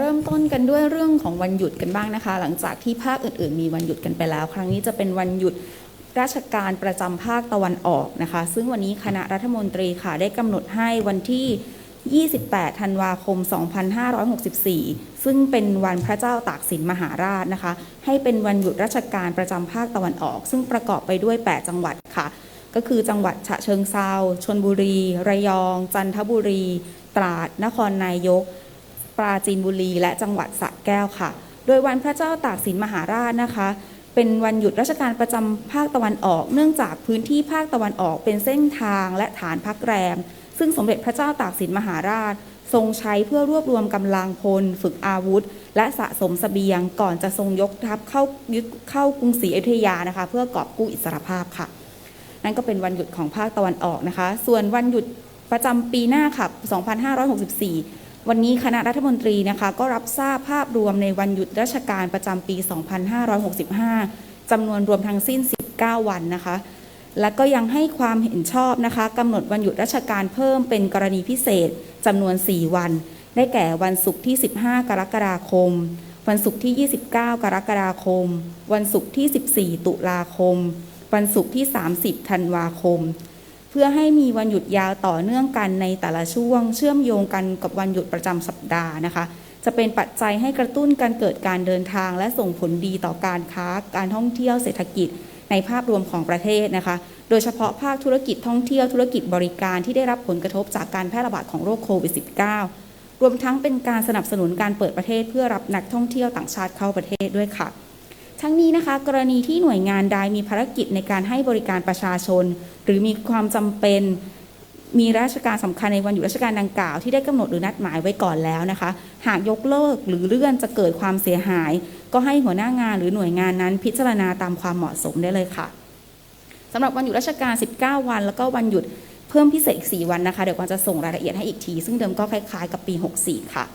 เริ่มต้นกันด้วยเรื่องของวันหยุดกันบ้างนะคะ หลังจากที่ภาคอื่นๆ มีวันหยุดกันไปแล้ว ครั้งนี้จะเป็นวันหยุดราชการประจำภาคตะวันออกนะคะ ซึ่งวันนี้คณะรัฐมนตรีค่ะได้กำหนดให้วันที่ 28 ธันวาคม 2564 ซึ่งเป็นวันพระเจ้าตากสินมหาราชนะคะ ให้เป็นวันหยุดราชการประจำภาคตะวันออก ซึ่งประกอบไปด้วย 8 จังหวัดค่ะ ก็คือจังหวัดฉะเชิงเซาชนบุรี ระยอง จันทบุรี ตราด นครนายก ปราจีนบุรีและจังหวัดสระแก้วค่ะ โดยวันพระเจ้าตากสินมหาราชนะคะ เป็นวันหยุดราชการประจำภาคตะวันออก เนื่องจากพื้นที่ภาคตะวันออกเป็นเส้นทางและฐานพักแรม ซึ่งสมเด็จพระเจ้าตากสินมหาราช ทรงใช้เพื่อรวบรวมกำลังพล ฝึกอาวุธ และสะสมเสบียงก่อนจะทรงยกทัพเข้ายึดเข้ากรุงศรีอยุธยานะคะ เพื่อกอบกู้อิสรภาพค่ะ นั่นก็เป็นวันหยุดของภาคตะวันออกนะคะ ส่วนวันหยุดประจำปีหน้าค่ะ 2564 วันนี้คณะรัฐมนตรีนะคะก็รับทราบภาพรวมในวันหยุดราชการประจำปี 2565 จำนวนรวมทั้งสิ้น 19 วันนะคะ และก็ยังให้ความเห็นชอบนะคะกำหนดวันหยุดราชการเพิ่มเป็นกรณีพิเศษจำนวน 4 วัน ได้แก่วันศุกร์ที่ 15 กรกฎาคม วันศุกร์ที่ 29 กรกฎาคม วันศุกร์ที่ 14 ตุลาคม วันศุกร์ที่ 30 ธันวาคม พื่อให้มีวันหยุดยาวต่อเนื่องกันในแต่ละช่วง เชื่อมโยงกันกับวันหยุดประจำสัปดาห์นะคะ จะเป็นปัจจัยให้กระตุ้นการเกิดการเดินทาง และส่งผลดีต่อการค้า การท่องเที่ยวเศรษฐกิจ ในภาพรวมของประเทศนะคะ โดยเฉพาะภาคธุรกิจท่องเที่ยวธุรกิจบริการที่ได้รับผลกระทบจากการแพร่ระบาดของโรคโควิด -19 รวมทั้งเป็นการสนับสนุนการเปิดประเทศเพื่อรับนักท่องเที่ยวต่างชาติเข้าประเทศด้วยค่ะ ทั้งนี้นะคะ กรณีที่หน่วยงานใดมีภารกิจในการให้บริการประชาชน หรือมีความจำเป็นมีราชการสำคัญในวันหยุดราชการดังกล่าว ที่ได้กำหนดหรือนัดหมายไว้ก่อนแล้วนะคะ หากยกเลิกหรือเลื่อนจะเกิดความเสียหาย ก็ให้หัวหน้างานหรือหน่วยงานนั้นพิจารณาตามความเหมาะสมได้เลยค่ะสำหรับวันหยุดราชการ 19 วัน แล้วก็วันหยุดเพิ่มพิเศษอีก4วันนะคะเดี๋ยวกวางจะส่งรายละเอียดให้อีกที ซึ่งเดิมก็คล้ายๆ กับปี 64 ค่ะ